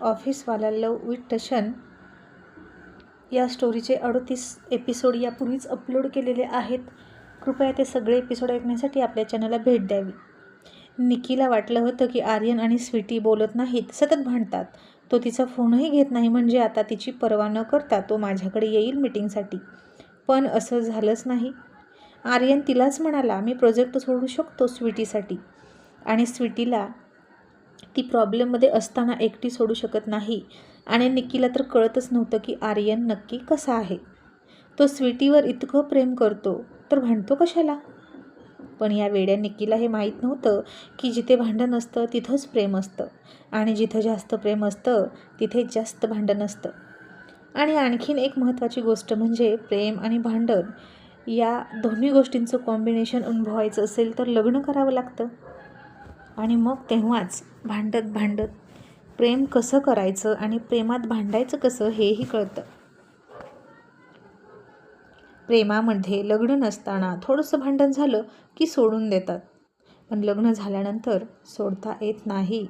ऑफिसवाला लव with टशन या स्टोरीचे अडतीस episode यापूर्वीच अपलोड केलेले आहेत. कृपया ते सगळे एपिसोड ऐकण्यासाठी आपल्या चॅनलला भेट द्यावी. निकीला वाटलं होतं की आर्यन आणि स्वीटी बोलत नाहीत सतत भांडतात. तो तिचा फोनही घेत नाही म्हणजे आता तिची पर्वा न करता तो माझ्याकडे येईल मिटिंगसाठी. पण असं झालंच नाही. आर्यन तिलाच म्हणाला मी प्रोजेक्ट सोडू शकतो स्वीटीसाठी. आणि स्वीटीला ती प्रॉब्लेममध्ये असताना एकटी सोडू शकत नाही. आणि निकीला तर कळतच नव्हतं की आर्यन नक्की कसा आहे. तो स्वीटीवर इतकं प्रेम करतो तर भांडतो कशाला? पण या वेड्या निकीला हे माहीत नव्हतं की जिथे भांडण असतं तिथंच प्रेम असतं. आणि जिथं जास्त प्रेम असतं तिथे जास्त भांडण असतं. आणि आणखीन एक महत्त्वाची गोष्ट म्हणजे प्रेम आणि भांडण या दोन्ही गोष्टींचं कॉम्बिनेशन अनुभवायचं असेल तर लग्न करावं लागतं. आणि मग तेव्हाच भांडत भांडत प्रेम कसं करायचं आणि प्रेमात भांडायचं कसं हेही कळतं. प्रेमामध्ये लग्न नसताना थोडंसं भांडण झालं की सोडून देतात. पण लग्न झाल्यानंतर सोडता येत नाही.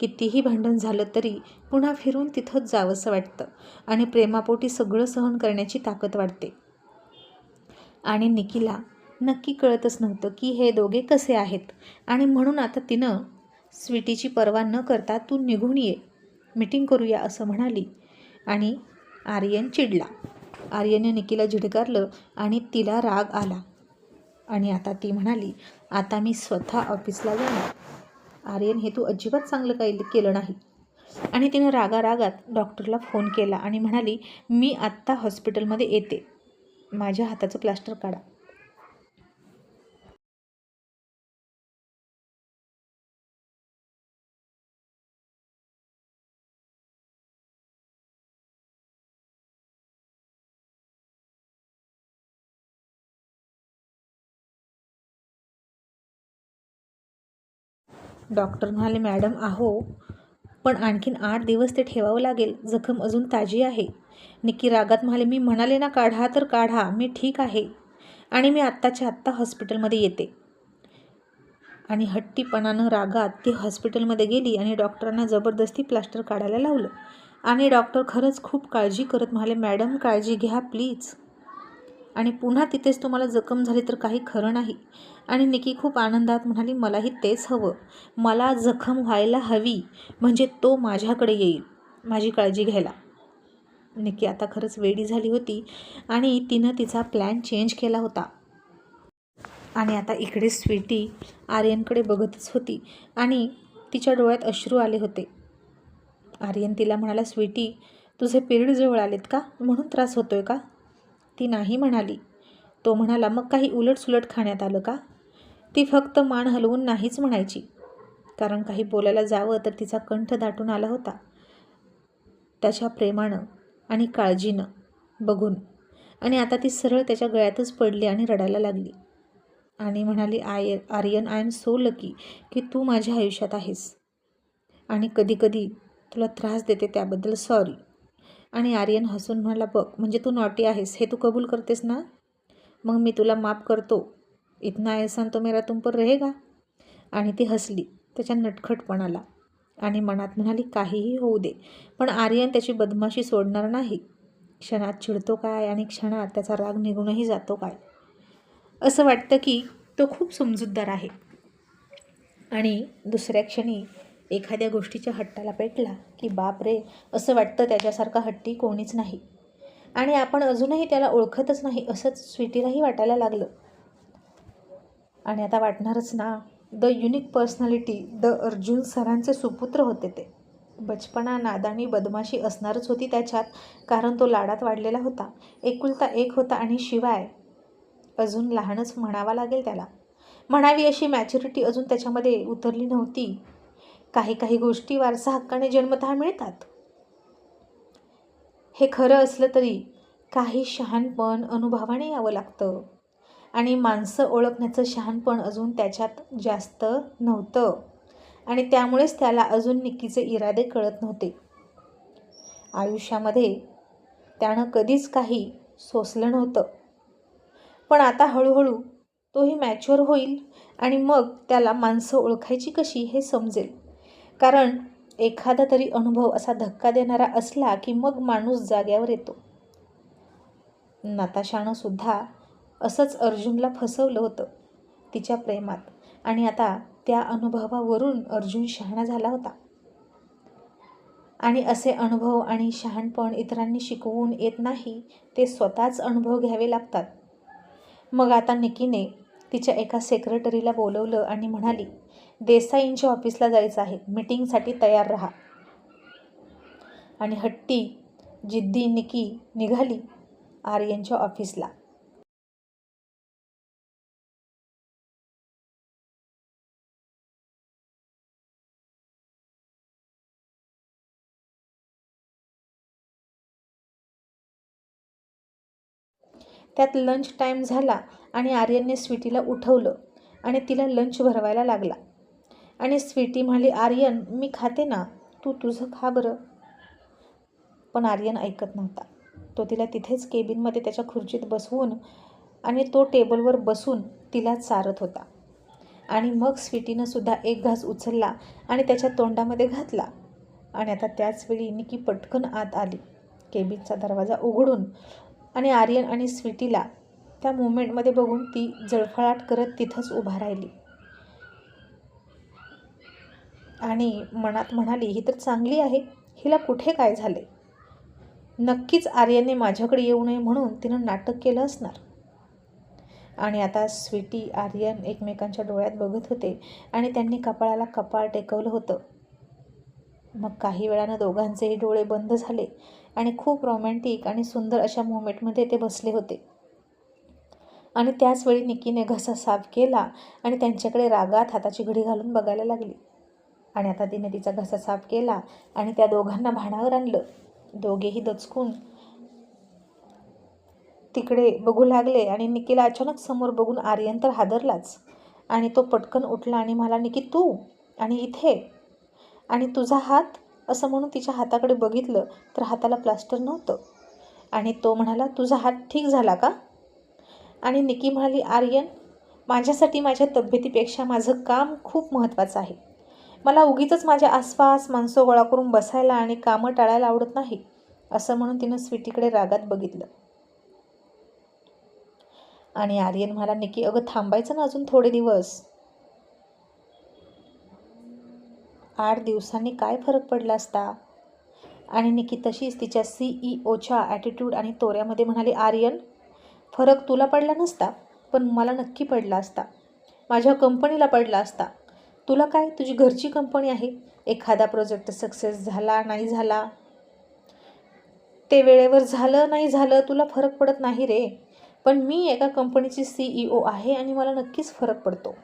कितीही भांडण झालं तरी पुन्हा फिरून तिथंच जावंसं वाटतं आणि प्रेमापोटी सगळं सहन करण्याची ताकद वाढते. आणि निकिला नक्की कळतच नव्हतं की हे दोघे कसे आहेत. आणि म्हणून आता तिनं स्वीटीची पर्वा न करता तू निघून ये. मीटिंग करूया असं म्हणाली. आणि आर्यन चिडला. आर्यनने निकीला झिडकारलं आणि तिला राग आला. आणि आता ती म्हणाली आता मी स्वतः ऑफिसला जाणार. आर्यन हे तू अजिबात चांगलं काही केलं नाही. आणि तिनं रागारागात डॉक्टरला फोन केला आणि म्हणाली मी आत्ता हॉस्पिटलमध्ये येते. माझ्या हाताचं प्लास्टर काढा. डॉक्टर म्हणाले मॅडम आहो पण आणखीन आठ दिवस ते ठेवावं लागेल. जखम अजून ताजी आहे. निक्की रागात म्हणाले मी म्हणाले ना काढा तर काढा. मी ठीक आहे आणि मी आत्ताच्या आत्ता हॉस्पिटलमध्ये येते. आणि हट्टीपणानं रागात ती हॉस्पिटलमध्ये गेली आणि डॉक्टरांना जबरदस्ती प्लास्टर काढायला लावलं. आणि डॉक्टर खरंच खूप काळजी करत म्हणाले मॅडम काळजी घ्या प्लीज. आणि पुन्हा तिथेच तुम्हाला जखम झाली तर काही खरं नाही. आणि निकी खूप आनंदात म्हणाली मलाही तेच हवं. मला जखम व्हायला हवी म्हणजे तो माझ्याकडे येईल माझी काळजी घ्यायला. निकी आता खरंच वेडी झाली होती आणि तिनं तिचा प्लॅन चेंज केला होता. आणि आता इकडे स्वीटी आर्यनकडे बघतच होती आणि तिच्या डोळ्यात अश्रू आले होते. आर्यन तिला म्हणाला स्वीटी तुझे पिरियड जवळ आलेत का? म्हणून त्रास होतोय का? ती नाही म्हणाली. तो म्हणाला मग काही उलटसुलट खाण्यात आलं का? ती फक्त मान हलवून नाहीच म्हणायची. कारण काही बोलायला जावं तर तिचा कंठ दाटून आला होता. त्याच्या प्रेमानं आणि काळजीनं. बघून. आणि आता ती सरळ त्याच्या गळ्यातच पडली आणि रडायला लागली. आणि म्हणाली I Aryan I am so lucky की तू माझ्या आयुष्यात आहेस. आणि कधीकधी तुला त्रास देते त्याबद्दल सॉरी. आणि आर्यन हसून म्हणाला बघ म्हणजे तू नॉटी आहेस हे तू कबूल करतेस ना? मग मी तुला माफ करतो. इतना एहसान तो मेरा तुम पर रहेगा. आणि ती हसली त्याच्या नटखटपणाला. आणि मनात म्हणाली काहीही होऊ दे पण आर्यन त्याची बदमाशी सोडणार नाही. क्षणात चिडतो काय आणि क्षणात त्याचा राग निघूनही जातो काय? असं वाटतं की तो खूप समजूतदार आहे. आणि दुसऱ्या क्षणी एखाद्या गोष्टीच्या हट्टाला पेटला की बाप रे असं वाटतं त्याच्यासारखा हट्टी कोणीच नाही. आणि आपण अजूनही त्याला ओळखतच नाही असंच स्वीटीलाही वाटायला लागलं. आणि आता वाटणारच ना the unique personality the Arjun सरांचे सुपुत्र होते ते. बचपना नादानी बदमाशी असणारच होती त्याच्यात कारण तो लाडात वाढलेला होता. एकुलता एक होता आणि शिवाय अजून लहानच म्हणावा लागेल त्याला. म्हणावी अशी मॅच्युरिटी अजून त्याच्यामध्ये उतरली नव्हती. काही काही गोष्टी वारसा हक्काने जन्मतः मिळतात. हे खरं असलं तरी काही शहाणपण अनुभवाने यावं लागतं. आणि माणसं ओळखण्याचं शहाणपण अजून त्याच्यात जास्त नव्हतं. आणि त्यामुळेच त्याला अजून निक्कीचे इरादे कळत नव्हते. आयुष्यामध्ये त्यानं कधीच काही सोसलं नव्हतं. पण आता हळूहळू तोही मॅच्युअर होईल आणि मग त्याला माणसं ओळखायची कशी हे समजेल. कारण एखादा तरी अनुभव असा धक्का देणारा असला की मग माणूस जाग्यावर येतो. नाताशानं सुद्धा असंच अर्जुनला फसवलं होतं तिच्या प्रेमात आणि आता त्या अनुभवावरून अर्जुन शहाणा झाला होता. आणि असे अनुभव आणि शहाणपण इतरांनी शिकवून येत नाही ते स्वतःच अनुभव घ्यावे लागतात. मग आता निकीने तिच्या एका सेक्रेटरीला बोलवलं आणि म्हणाली देसाईंच्या ऑफिसला जायचं आहे. मीटिंगसाठी तयार राहा. आणि हट्टी जिद्दी निकी निघाली आर्यनच्या ऑफिसला. त्यात लंच टाईम झाला आणि आर्यनने स्वीटीला उठवलं आणि तिला लंच भरवायला लागला. आणि स्वीटी म्हणाली आर्यन मी खाते ना? तू तुझं खा बरं. पण आर्यन ऐकत नव्हता. तो तिला तिथेच केबिनमध्ये त्याच्या खुर्चीत बसवून आणि तो टेबलवर बसून तिला चारत होता. आणि मग स्वीटीनं सुद्धा एक घास उचलला आणि त्याच्या तोंडामध्ये घातला. आणि आता त्याचवेळी निकी पटकन आत आली. केबिनचा दरवाजा उघडून आणि आर्यन आणि स्वीटीला त्या मुवमेंटमध्ये बघून ती जळफळाट करत तिथंच उभा राहिली. आणि मनात म्हणाली ही तर चांगली आहे. हिला कुठे काय झाले? नक्कीच आर्यनने माझ्याकडे येऊ नये म्हणून तिनं नाटक केलं असणार. आणि आता स्वीटी आर्यन एकमेकांच्या डोळ्यात बघत होते आणि त्यांनी कपाळाला कपाळ टेकवलं होतं. मग काही वेळानं दोघांचेही डोळे बंद झाले आणि खूप रोमॅन्टिक आणि सुंदर अशा मोमेंटमध्ये ते बसले होते. आणि त्याचवेळी निकीने घसा साफ केला आणि त्यांच्याकडे रागात हाताची घडी घालून बघायला लागली. आणि आता तिने तिचा घसा साफ केला आणि त्या दोघांना भाणावर आणलं. दोघेही दचकून तिकडे बघू लागले आणि निकीला अचानक समोर बघून आर्यन तर हादरलाच. आणि तो पटकन उठला आणि मला निकी तू आणि इथे. आणि तुझा हात? असं म्हणून तिच्या हाताकडे बघितलं तर हाताला प्लास्टर नव्हतं. आणि तो म्हणाला तुझा हात ठीक झाला का? आणि निकी म्हणाली आर्यन माझ्यासाठी माझ्या तब्येतीपेक्षा माझं काम खूप महत्त्वाचं आहे. मला उगीच माझ्या आसपास माणसं गोळा करून बसायला आणि कामं टाळायला आवडत नाही असं म्हणून तिनं स्वीटीकडे रागात बघितलं. आणि आर्यन म्हणाला निकी अगं थांबायचं ना अजून थोडे दिवस. आठ दिवसांनी काय फरक पडला असता? आणि निकी तशीच तिच्या सी ई ओच्या ॲटिट्यूड आणि तोऱ्यामध्ये म्हणाली आर्यन फरक तुला पडला नसता पण मला नक्की पडला असता. माझ्या कंपनीला पडला असता. तुला काय? तुझी घरची कंपनी आहे. एखादा प्रोजेक्ट सक्सेस झाला नाही झाला. ते वेळेवर झालं नाही झालं तुला फरक पडत नाही रे. पण मी एका कंपनीची सी ई ओ आहे आणि मला नक्कीच फरक पडतो.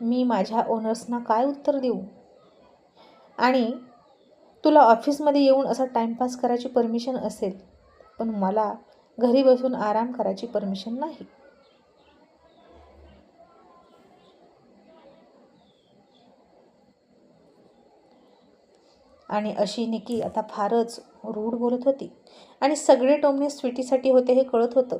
मी माझ्या ओनर्सना काय उत्तर देऊ? आणि तुला ऑफिसमध्ये येऊन असा टाईमपास करायची परमिशन असेल पण मला घरी बसून आराम करायची परमिशन नाही. आणि अशी निकी आता फारच रूढ बोलत होती. आणि सगळे टोमणे स्वीटीसाठी होते हे कळत होतं.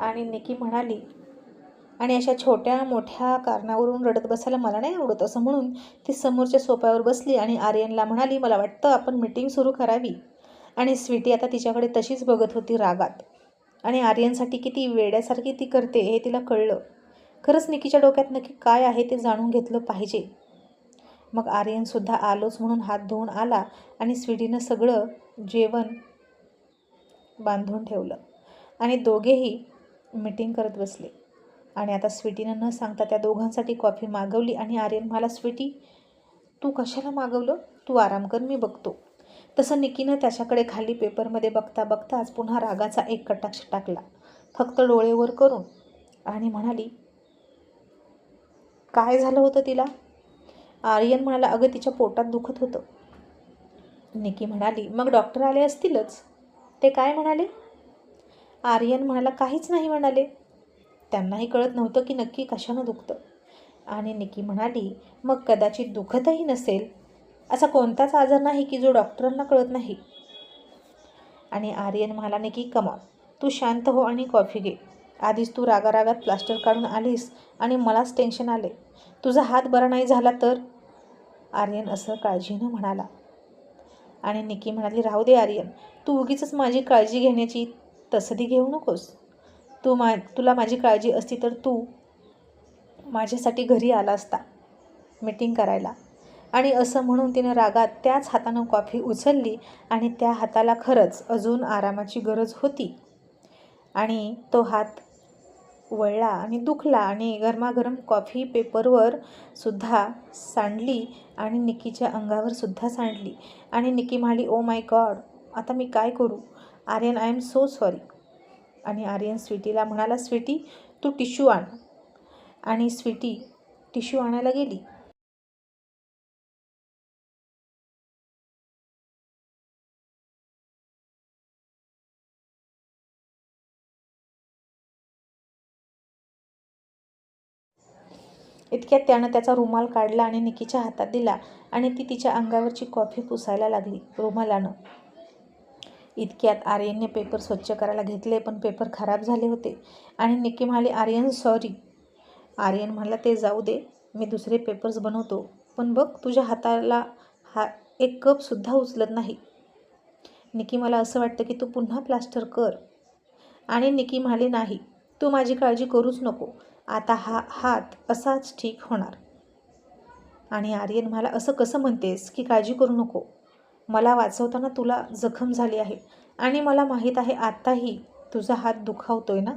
आणि निकी म्हणाली आणि अशा छोट्या मोठ्या कारणावरून रडत बसायला मला नाही आवडत असं म्हणून ती समोरच्या सोप्यावर बसली आणि आर्यनला म्हणाली मला वाटतं आपण मीटिंग सुरू करावी. आणि स्वीटी आता तिच्याकडे तशीच बघत होती रागात. आणि आर्यनसाठी किती वेड्यासारखी ती करते हे तिला कळलं. खरंच निकीच्या डोक्यात नक्की काय आहे ते जाणून घेतलं पाहिजे. मग आर्यनसुद्धा आलोच म्हणून हात धुवून आला आणि स्वीटीनं सगळं जेवण बांधून ठेवलं. आणि दोघेही मीटिंग करत बसले. आणि आता स्वीटीनं न सांगता त्या दोघांसाठी कॉफी मागवली आणि आर्यन मला स्वीटी तू कशाला मागवलं? तू आराम कर मी बघतो. तसं निकीनं त्याच्याकडे खाली पेपरमध्ये बघता बघताच पुन्हा रागाचा एक कटाक्ष टाकला. फक्त डोळेवर करून आणि म्हणाली काय झालं होतं तिला? आर्यन म्हणाला अगं तिच्या पोटात दुखत होतं. निकी म्हणाली मग डॉक्टर आले असतीलच? ते काय म्हणाले? आर्यन म्हणाला काहीच नाही म्हणाले. त्यांनाही कळत नव्हतं की नक्की कशानं दुखतं. आणि निकी म्हणाली मग कदाचित दुखतही नसेल. असा कोणताच आजार नाही की जो डॉक्टरांना कळत नाही. आणि आर्यन म्हणाला की कमाल तू शांत हो आणि कॉफी घे. आधीच तू रागारागात प्लास्टर काढून आलीस आणि मलाच टेन्शन आले तुझा हात बरा नाही झाला तर? आर्यन असं काळजीनं म्हणाला. आणि निकी म्हणाली राहू दे आर्यन. तू उगीच माझी काळजी घेण्याची तसदी घेऊ नकोस. तू मा तुला माझी काळजी असती तर तू माझ्यासाठी घरी आला असता मीटिंग करायला. आणि असं म्हणून तिनं रागात त्याच हातानं कॉफी उचलली आणि त्या हाताला खरंच अजून आरामाची गरज होती. आणि तो हात वळला आणि दुखला आणि गरमागरम कॉफी पेपरवर सुद्धा सांडली आणि निकीच्या अंगावर सुद्धा सांडली. आणि निकी म्हणाली ओ माय गॉड आता मी काय करू? Aryan I am so sorry आणि आर्यन स्वीटीला म्हणाला स्वीटी तू टिश्यू आण. आणि स्वीटी टिश्यू आणायला गेली. इतक्यात त्यानं त्याचा रुमाल काढला आणि निकीच्या हातात दिला आणि ती तिच्या अंगावरची कॉफी पुसायला लागली रुमालानं. इतक्यात आर्यनने पेपर स्वच्छ करायला घेतले पण पेपर खराब झाले होते. आणि निकी म्हणाली आर्यन सॉरी आर्यन म्हणाला ते जाऊ दे मी दुसरे पेपर्स बनवतो. पण बघ तुझ्या हाताला हा एक कपसुद्धा उचलत नाही. निकी मला असं वाटतं की तू पुन्हा प्लास्टर कर. आणि निकी म्हणाली नाही तू माझी काळजी करूच नको. आता हा हात असाच ठीक होणार. आणि आर्यन मला असं कसं म्हणतेस की काळजी करू नको? मला वाचवताना तुला जखम झाली आहे. आणि मला माहीत आहे आत्ताही तुझा हात दुखावतोय ना?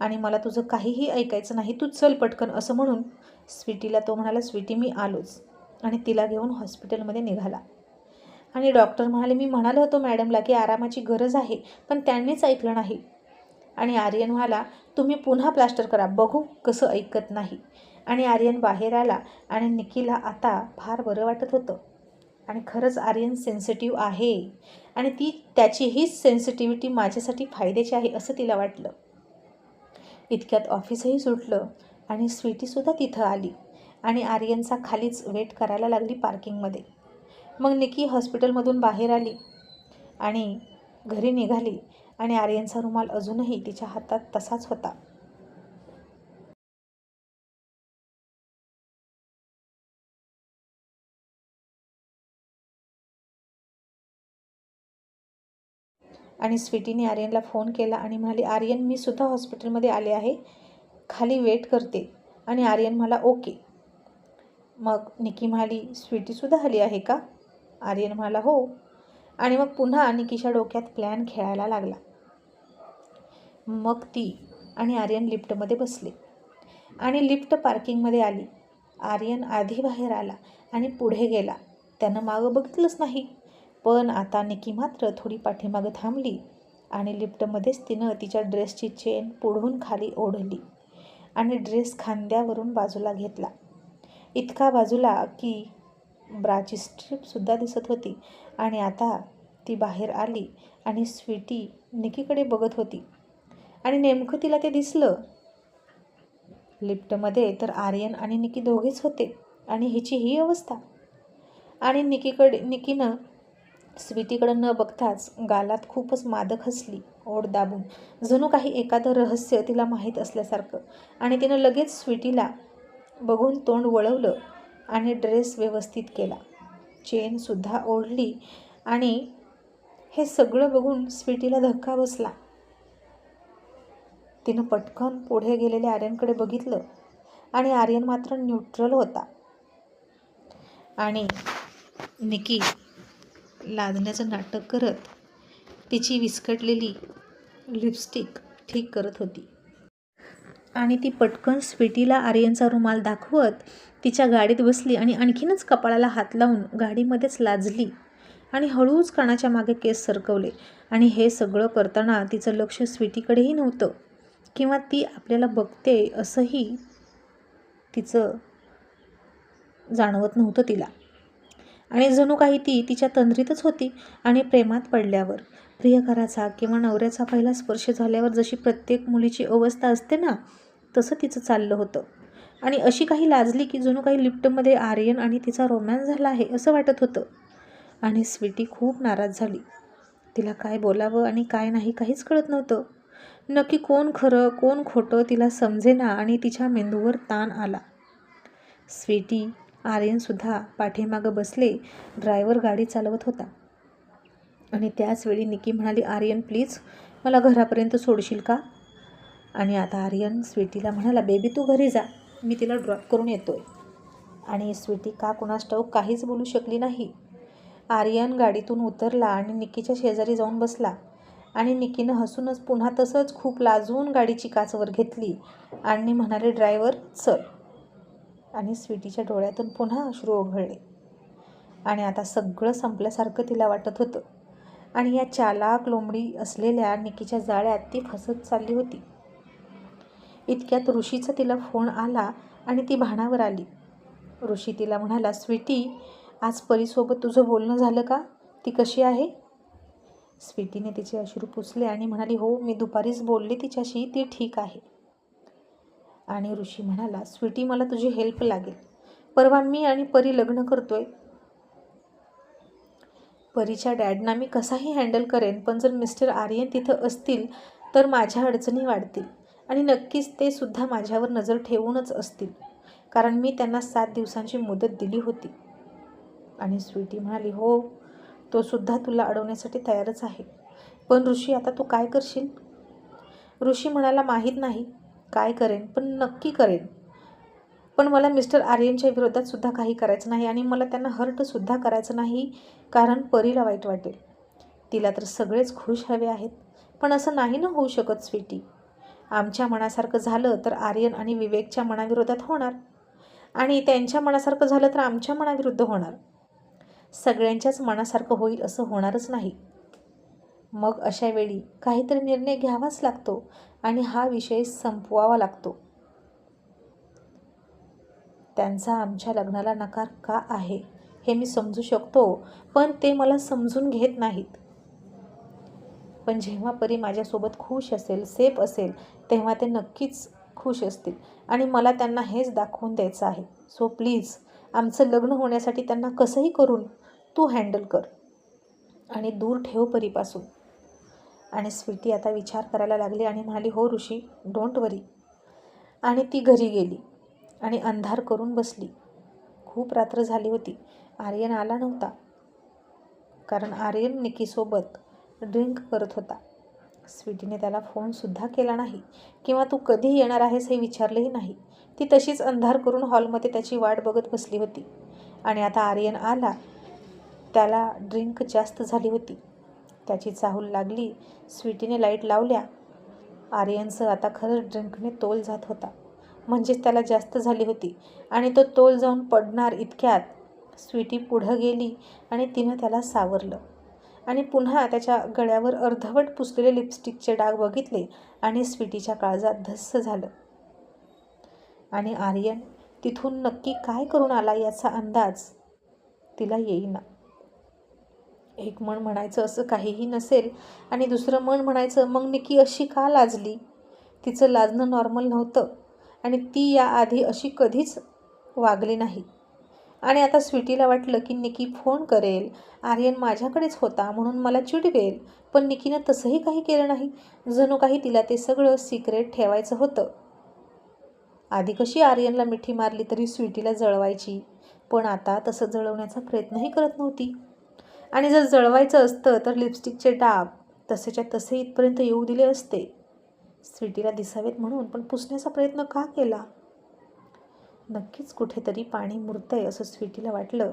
आणि मला तुझं काहीही ऐकायचं नाही तू चल पटकन असं म्हणून स्वीटीला तो म्हणाला स्वीटी मी आलोच. आणि तिला घेऊन हॉस्पिटलमध्ये निघाला. आणि डॉक्टर म्हणाले मी म्हणालो होतो मॅडमला की आरामाची गरज आहे पण त्यांनीच ऐकलं नाही. आणि आर्यन म्हणाला तुम्ही पुन्हा प्लास्टर करा बघू कसं ऐकत नाही. आणि आर्यन बाहेर आला आणि निकीला आता फार बरं वाटत होतं. आणि खरंच आर्यन सेन्सिटिव्ह आहे. आणि ती त्याची हीच सेन्सिटिव्हिटी माझ्यासाठी फायद्याची आहे असं तिला वाटलं. इतक्यात ऑफिसही सुटलं आणि स्वीटीसुद्धा तिथं आली आणि आर्यनचा खालीच वेट करायला लागली पार्किंगमध्ये मग निकी हॉस्पिटलमधून बाहेर आली आणि घरी निघाली आणि आर्यनचा रुमाल अजूनही तिच्या हातात तसाच होता. आणि स्वीटीने आर्यनला फोन केला आणि म्हणाली आर्यन मी सुद्धा हॉस्पिटलमध्ये आले आहे. खाली वेट करते. आणि आर्यन मला ओके. मग निकी म्हणाली स्वीटीसुद्धा आली आहे का? आर्यन म्हणाला हो. आणि मग पुन्हा निकीच्या डोक्यात प्लॅन खेळायला लागला. मग ती आणि आर्यन लिफ्टमध्ये बसले. आणि लिफ्ट पार्किंगमध्ये आली. आर्यन आधी बाहेर आला आणि पुढे गेला. त्यानं मागं बघितलंच नाही. पण आता निकी मात्र थोडी पाठीमागं थांबली आणि लिफ्टमध्येच तिनं तिच्या ड्रेसची चेन पुढून खाली ओढली आणि ड्रेस खांद्यावरून बाजूला घेतला. इतका बाजूला की ब्राची स्ट्रीपसुद्धा दिसत होती आणि आता ती बाहेर आली आणि स्वीटी निकीकडे बघत होती. आणि नेमकं तिला ते दिसलं? लिफ्टमध्ये तर आर्यन आणि निकी दोघेच होते आणि हिची ही अवस्था. आणि निकीकडे निकीनं स्वीटीकडं न बघताच गालात खूपच मादक हसली ओढ दाबून. जणू काही एखादं रहस्य तिला माहीत असल्यासारखं. आणि तिनं लगेच स्वीटीला बघून तोंड वळवलं आणि ड्रेस व्यवस्थित केला. चेनसुद्धा ओढली आणि हे सगळं बघून स्वीटीला धक्का बसला. तिनं पटकन पुढे गेलेल्या आर्यनकडे बघितलं आणि आर्यन मात्र न्यूट्रल होता. आणि निकी लादण्याचं नाटक करत तिची विस्कटलेली लिपस्टिक ठीक करत होती. आणि ती पटकन स्वीटीला आर्यनचा रुमाल दाखवत तिच्या गाडीत बसली आणि आणखीनच कपाळाला हात लावून गाडीमध्येच लाजली आणि हळूच कानाच्या मागे केस सरकवले. आणि हे सगळं करताना तिचं लक्ष स्वीटीकडेही नव्हतं. किंवा ती आपल्याला बघते असंही तिचं जाणवत नव्हतं तिला. आणि जणू काही ती तिच्या तंद्रीतच होती आणि प्रेमात पडल्यावर. प्रियकराचा किंवा नवऱ्याचा पहिला स्पर्श झाल्यावर जशी प्रत्येक मुलीची अवस्था असते ना तसं तिचं चाललं होतं. आणि अशी काही लाजली की जणू काही लिफ्टमध्ये आर्यन आणि तिचा रोमॅन्स झाला आहे असं वाटत होतं. आणि स्वीटी खूप नाराज झाली. तिला काय बोलावं आणि काय नाही काहीच कळत नव्हतं. नक्की कोण खरं कोण खोटं तिला समजेना आणि तिच्या मेंदूवर ताण आला. स्वीटी आर्यनसुद्धा पाठीमागं बसले ड्रायव्हर गाडी चालवत होता. आणि त्याचवेळी निकी म्हणाली आर्यन प्लीज मला घरापर्यंत सोडशील का? आणि आता आर्यन स्वीटीला म्हणाला बेबी तू घरी जा मी तिला ड्रॉप करून येतोय. आणि स्वीटी का कुणास ठाऊक काहीच बोलू शकली नाही. आर्यन गाडीतून उतरला आणि निकीच्या शेजारी जाऊन बसला. आणि निकीनं हसूनच पुन्हा तसंच खूप लाजून गाडीची काचवर घेतली. आणि म्हणाले ड्रायव्हर चल. आणि स्वीटीच्या डोळ्यातून पुन्हा अश्रू ओघळले. आणि आता सगळं संपल्यासारखं तिला वाटत होतं. आणि या चालाक लोंबडी असलेल्या निकीच्या जाळ्यात ती फसत चालली होती. इतक्यात ऋषीचा तिला फोन आला आणि ती भाणावर आली. ऋषी तिला म्हणाला स्वीटी आज परीसोबत तुझं बोलणं झालं का? ती कशी आहे? स्वीटीने तिचे अश्रू पुसले आणि म्हणाली हो मी दुपारीच बोलले तिच्याशी ती ठीक आहे. आणि ऋषी म्हणाला स्वीटी मला तुझी हेल्प लागेल. परवा मी आणि परी लग्न करतोय. परीच्या डॅडना मी कसाही हँडल करेन पण जर मिस्टर आर्यन तिथं असतील तर माझ्या अडचणी वाढतील. आणि नक्कीच ते सुद्धा माझ्यावर नजर ठेवूनच असतील कारण मी त्यांना सात दिवसांची मुदत दिली होती. आणि स्वीटी म्हणाली हो तो सुद्धा तुला अडवण्यासाठी तयारच आहे. पण ऋषी आता तू काय करशील? ऋषी म्हणाला माहीत नाही. काय करेन? पण नक्की करेन. पण मला मिस्टर आर्यनच्या विरोधात सुद्धा काही करायचं नाही आणि मला त्यांना हर्टसुद्धा करायचं नाही कारण परीला वाईट वाटेल. तिला तर सगळेच खुश हवे आहेत. पण असं नाही ना होऊ शकत स्वीटी. आमच्या मनासारखं झालं तर आर्यन आणि विवेकच्या मनाविरोधात होणार. आणि त्यांच्या मनासारखं झालं तर आमच्या मनाविरुद्ध होणार. सगळ्यांच्याच मनासारखं होईल असं होणारच नाही. मग अशा वेळी काहीतरी निर्णय घ्यावाच लागतो आणि हा विषय संपवावा लागतो. त्यांचा आमच्या लग्नाला नकार का आहे हे मी समजू शकतो पण ते मला समजून घेत नाहीत. पण जेव्हा परी माझ्यासोबत खुश असेल सेफ असेल तेव्हा ते नक्कीच खुश असतील आणि मला त्यांना हेच दाखवून द्यायचं आहे. सो प्लीज आमचं लग्न होण्यासाठी त्यांना कसंही करून तू हँडल कर आणि दूर ठेव परीपासून. आणि स्वीटी आता विचार करायला लागली आणि म्हणाली हो ऋषी डोंट वरी आणि ती घरी गेली आणि अंधार करून बसली. खूप रात्र झाली होती. आर्यन आला नव्हता. कारण आर्यन निकीसोबत ड्रिंक करत होता. स्वीटीने त्याला फोनसुद्धा केला नाही. किंवा तू कधी येणार आहेस हे विचारलेही नाही. ती तशीच अंधार करून हॉलमध्ये त्याची वाट बघत बसली होती. आणि आता आर्यन आला त्याला ड्रिंक जास्त झाली होती. त्याची चाहूल लागली. स्वीटीने लाइट लावल्या. आर्यनचं आता खरंच ड्रिंकने तोल जात होता. म्हणजेच त्याला जास्त झाली होती आणि तो तोल जाऊन पडणार इतक्यात. स्वीटी पुढं गेली आणि तिनं त्याला सावरलं. आणि पुन्हा त्याच्या गळ्यावर अर्धवट पुसलेले लिपस्टिकचे डाग बघितले आणि स्वीटीच्या काळजात धस्स झालं. आणि आर्यन तिथून नक्की काय करून आला याचा अंदाज? तिला येईना. एक मन म्हणायचं असं काहीही नसेल आणि दुसरं मन म्हणायचं मग निकी अशी का लाजली? तिचं लाजणं नॉर्मल नव्हतं आणि ती याआधी अशी कधीच वागली नाही. आणि आता स्वीटीला वाटलं की निकी फोन करेल आर्यन माझ्याकडेच होता म्हणून मला चिडवेल पण निकीनं तसंही काही केलं नाही. जणू काही तिला ते सगळं सिक्रेट ठेवायचं होतं. आधी कशी आर्यनला मिठी मारली तरी स्वीटीला जळवायची पण आता तसं जळवण्याचा प्रयत्नही करत नव्हती. आणि जर जळवायचं असतं तर लिपस्टिकचे डाब तसेच्या तसे इथपर्यंत येऊ दिले असते. स्वीटीला दिसावेत म्हणून पण पुसण्याचा प्रयत्न का केला? नक्कीच कुठेतरी पाणी मुरतंय असं स्वीटीला वाटलं.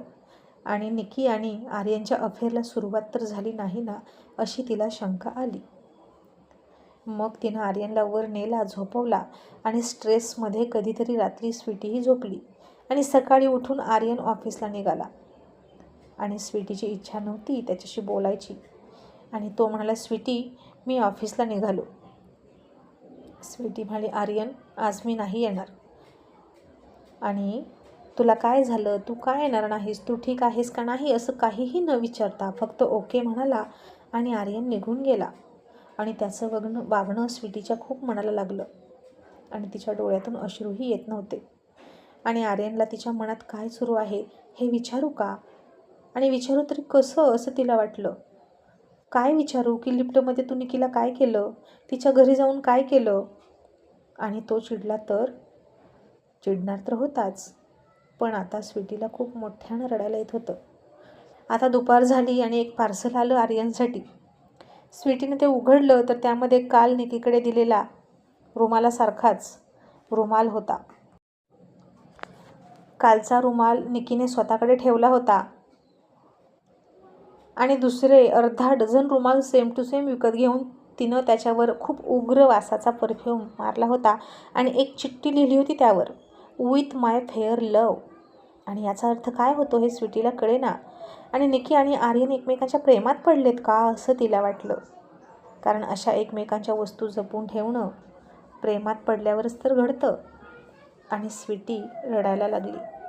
आणि निकी आणि आर्यनच्या अफेअरला सुरुवात तर झाली नाही ना अशी तिला शंका आली. मग तिनं आर्यनला वर नेला झोपवला आणि स्ट्रेसमध्ये कधीतरी रात्री स्वीटीही झोपली. आणि सकाळी उठून आर्यन ऑफिसला निघाला. आणि स्वीटीची इच्छा नव्हती त्याच्याशी बोलायची. आणि तो म्हणाला स्वीटी मी ऑफिसला निघालो. स्वीटी म्हणाली आर्यन आज मी नाही येणार. आणि तुला काय झालं? तू काय येणार नाहीस? तू ठीक आहेस का नाही? असं काहीही न विचारता फक्त ओके म्हणाला आणि आर्यन निघून गेला. आणि त्याचं वगणं वागणं स्वीटीच्या खूप मनाला लागलं. आणि तिच्या डोळ्यातून अश्रूही येत नव्हते. आणि आर्यनला तिच्या मनात काय सुरू आहे हे विचारू का? आणि विचारू तरी कसं असं तिला वाटलं? काय विचारू की लिफ्टमध्ये तू निकीला काय केलं? तिच्या घरी जाऊन काय केलं? आणि तो चिडला तर? चिडणार तर होताच. पण आता स्वीटीला खूप मोठ्यानं रडायला येत होतं. आता दुपार झाली आणि एक पार्सल आलं आर्यनसाठी स्वीटीने ते उघडलं तर त्यामध्ये काल निकीकडे दिलेला रुमालासारखाच रुमाल होता. कालचा रुमाल निकीने स्वतःकडे ठेवला होता. आणि दुसरे अर्धा डझन रुमाल सेम टू सेम विकत घेऊन तिनं त्याच्यावर खूप उग्र वासाचा परफ्यूम मारला होता आणि एक चिठ्ठी लिहिली होती त्यावर विथ माय फेअर लव आणि याचा अर्थ काय होतो हे स्वीटीला कळेना. आणि निकी आणि आर्यन एकमेकांच्या प्रेमात पडलेत का असं तिला वाटलं. कारण अशा एकमेकांच्या वस्तू जपून ठेवणं प्रेमात पडल्यावरच तर घडतं. आणि स्वीटी रडायला लागली.